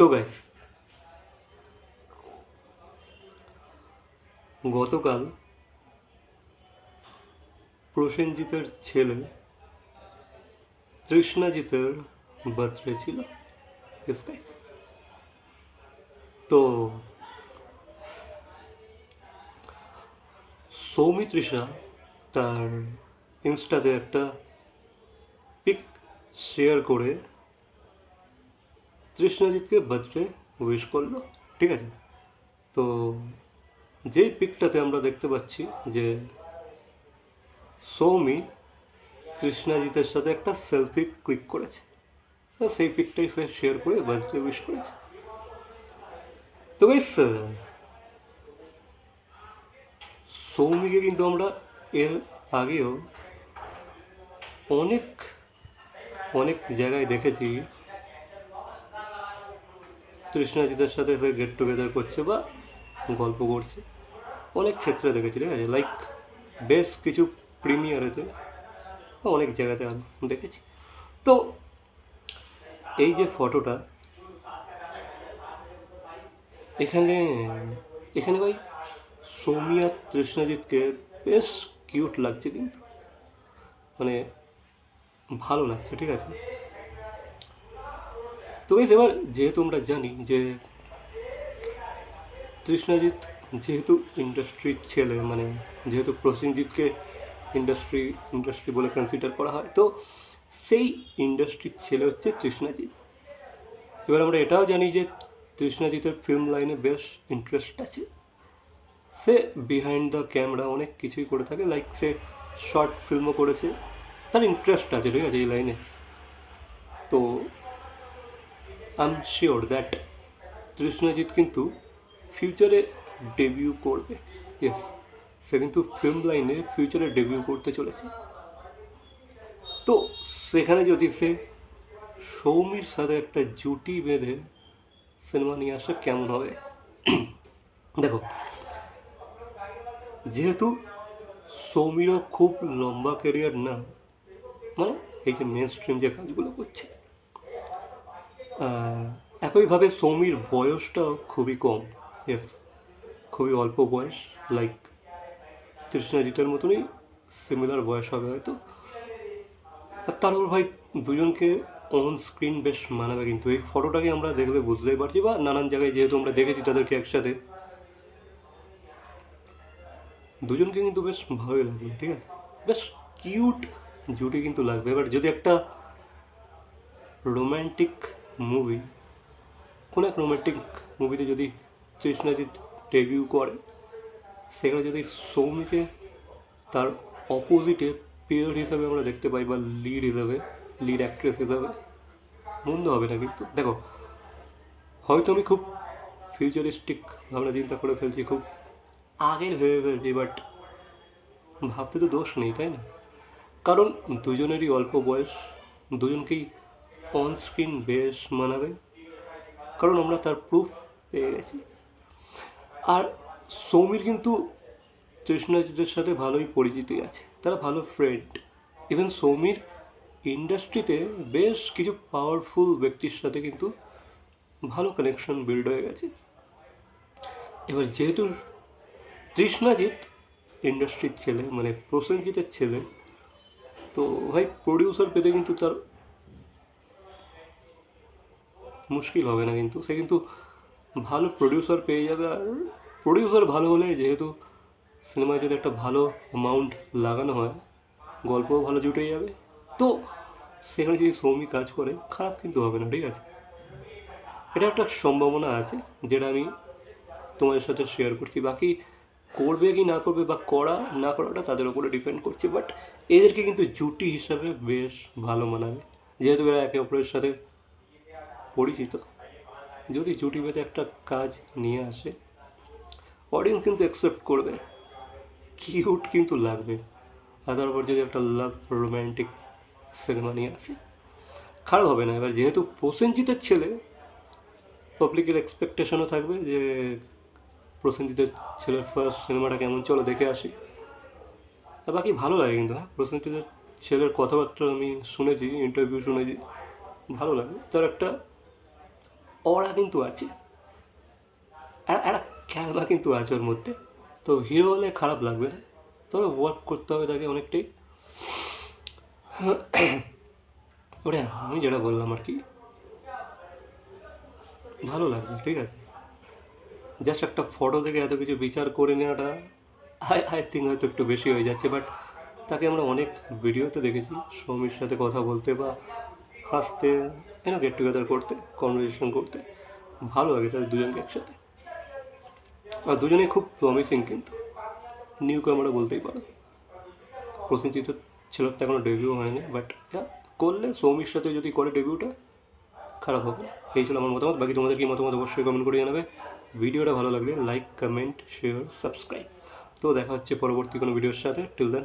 তো গাইস গতকাল প্রসেনজিতের ছেলে তৃষ্ণাজিতের বার্থডে ছিল. তো সৌমিত্রিষা তার ইনস্টাতে একটা পিক শেয়ার করে তৃষ্ণাজিৎকে বার্থডে উইশ করল, ঠিক আছে? তো যেই পিকটাতে আমরা দেখতে পাচ্ছি যে সৌমি তৃষ্ণাজিতের সাথে একটা সেলফি ক্লিক করেছে সেই পিকটাই সে শেয়ার করে বার্থডে উইশ করেছে। তো গাইস সৌমিকে কিন্তু আমরা এর আগেও অনেক অনেক জায়গায় দেখেছি তৃষ্ণাজিতের সাথে গেট টুগেদার করছে বা গল্প করছে। অনেক ক্ষেত্রে দেখেছি, ঠিক আছে? লাইক বেশ কিছু প্রিমিয়ারেতে অনেক জায়গাতে আমি দেখেছি। তো, এই যে ফটোটা এখানে এখানে ভাই সৌমিয়া তৃষ্ণাজিৎকে বেশ কিউট লাগছে কিন্তু। মানে ভালো লাগছে, ঠিক আছে? তো বেশ এবার যেহেতু আমরা জানি যে তৃষ্ণাজিৎ যেহেতু ইন্ডাস্ট্রির ছেলে মানে যেহেতু প্রসেনজিৎকে ইন্ডাস্ট্রি ইন্ডাস্ট্রি বলে কনসিডার করা হয়, তো সেই ইন্ডাস্ট্রির ছেলে হচ্ছে তৃষ্ণাজিৎ এবার আমরা এটাও জানি যে তৃষ্ণাজিতের ফিল্ম লাইনে বেশ ইন্টারেস্ট আছে। সে বিহাইন্ড দ্য ক্যামেরা অনেক কিছুই করে থাকে লাইক সে শর্ট ফিল্মও করেছে। তার ইন্টারেস্ট আছে, ঠিক আছে, এই লাইনে তো আই শিওর দ্যাট তৃষ্ণাজিৎ কিন্তু ফিউচারে ডেবিউ করবে। ইয়েস সে কিন্তু ফিল্ম লাইনে ফিউচারে ডেবিউ করতে চলেছে। তো সেখানে যদি সে সৌমির সাথে একটা জুটি বেঁধে সিনেমা নিয়ে আসে, কেমন হবে? দেখো, যেহেতু সৌমিরও খুব লম্বা ক্যারিয়ার না মানে এই যে মেন স্ট্রিম যে কাজগুলো করছে একইভাবে সৌমির বয়সটাও খুবই কম। ইয়েস খুবই অল্প বয়স। লাইক তৃষ্ণাজিতের মতনই সিমিলার বয়স হবে হয়তো। আর তারপর ভাই দুজনকে অন স্ক্রিন বেশ মানাবে কিন্তু। এই ফটোটাকে আমরা দেখলে বুঝতেই পারছি বা নানান জায়গায় যেহেতু আমরা দেখেছি তাদেরকে একসাথে। দুজনকে কিন্তু বেশ ভালোই লাগবে, ঠিক আছে? বেশ কিউট জুটি কিন্তু লাগবে। এবার যদি একটা রোম্যান্টিক মুভি কোনো এক রোম্যান্টিক মুভিতে যদি কৃষ্ণজিৎ ডেবিউ করে, সেখানে যদি সৌমিকে তার অপোজিটে পেয়ার হিসাবে আমরা দেখতে পাই বা লিড হিসাবে লিড অ্যাক্ট্রেস হিসাবে, মন্দ হবে না কিন্তু। দেখো, হয়তো আমি খুব ফিউচারিস্টিক ভাবনা চিন্তা করে ফেলছি, খুব আগের ভেবে ফেলছি বাট ভাবতে তো দোষ নেই, তাই না? কারণ দুজনেরই অল্প বয়স, দুজনকেই অন স্ক্রিন বেশ মানাবে, কারণ আমরা তার প্রুফ পেয়ে গেছি। আর সৌমির কিন্তু তৃষ্ণাজিতের সাথে ভালোই পরিচিতি আছে, তারা ভালো ফ্রেন্ড ইভেন সৌমির ইন্ডাস্ট্রিতে বেশ কিছু পাওয়ারফুল ব্যক্তির সাথে কিন্তু ভালো কানেকশন বিল্ড হয়ে গেছে। এবার যেহেতু তৃষ্ণাজিৎ ইন্ডাস্ট্রির ছেলে মানে প্রসেনজিতের ছেলে, তো ভাই প্রডিউসার পেতে কিন্তু তার মুশকিল হবে না কিন্তু। সে কিন্তু ভালো প্রডিউসার পেয়ে যাবে আর প্রডিউসার ভালো হলে যেহেতু সিনেমায় যদি একটা ভালো অ্যামাউন্ট লাগানো হয়, গল্পও ভালো জুটে যাবে। তো সেখানে যদি সৌমি কাজ করে, খারাপ কিন্তু হবে না, ঠিক আছে? এটা একটা সম্ভাবনা আছে যেটা আমি তোমাদের সাথে শেয়ার করছি। বাকি করবে কি না করবে বা করা না করাটা তাদের উপরে ডিপেন্ড করছে বাট এদেরকে কিন্তু জুটি হিসাবে বেশ ভালো মানাবে। যেহেতু এরা একে অপরের সাথে পরিচিত। যদি জুটি বেঁধে একটা কাজ নিয়ে আসে অডিয়েন্স কিন্তু অ্যাকসেপ্ট করবে। কিউট কিন্তু লাগবে। আর তারপর যদি একটা লাভ রোম্যান্টিক সিনেমা নিয়ে আসে, খারাপ হবে না। এবার যেহেতু প্রসেনজিতের ছেলে পাবলিকের এক্সপেকটেশনও থাকবে যে প্রসেনজিতের ছেলের ফার্স্ট সিনেমাটা কেমন চলো দেখে আসি। বাকি ভালো লাগে কিন্তু হ্যাঁ? প্রসেনজিতের ছেলের কথাবার্তা আমি শুনেছি ইন্টারভিউ শুনেছি, ভালো লাগে। তার একটা অরা কিন্তু আছে। একটা খেলনা কিন্তু আছে ওর মধ্যে। তো হিরো হলে খারাপ লাগবে না। তবে ওয়ার্ক করতে হবে তাকে অনেকটাই। ওরে, আমি যেটা বললাম আর কি, ভালো লাগবে, ঠিক আছে। জাস্ট একটা ফটো থেকে এত কিছু বিচার করে নেওয়াটা আই আই থিঙ্ক হয়তো একটু বেশি হয়ে যাচ্ছে বাট তাকে আমরা অনেক ভিডিওতে দেখেছি। সৌমির সাথে কথা বলতে বা হাসতে এনা গেট টুগেদার করতে কনভারসেশন করতে, ভালো লাগে তাদের দুজনকে একসাথে। আর দুজনেই খুব প্রমিসিং কিন্তু। নিউ আমরা বলতেই পারো। প্রসেনজিৎ ছেলের তো এখনও ডেবিউ হয়নি বাট হ্যাঁ করলে সৌমির সাথে যদি করে ডেবিউটা খারাপ হবে এই ছিল আমার মতামত। বাকি তোমাদের কি মতামত অবশ্যই কমেন্ট করে জানাবে। ভিডিওটা ভালো লাগলে লাইক কমেন্ট শেয়ার সাবস্ক্রাইব তো দেখা হচ্ছে পরবর্তী কোনো ভিডিওর সাথে। Till then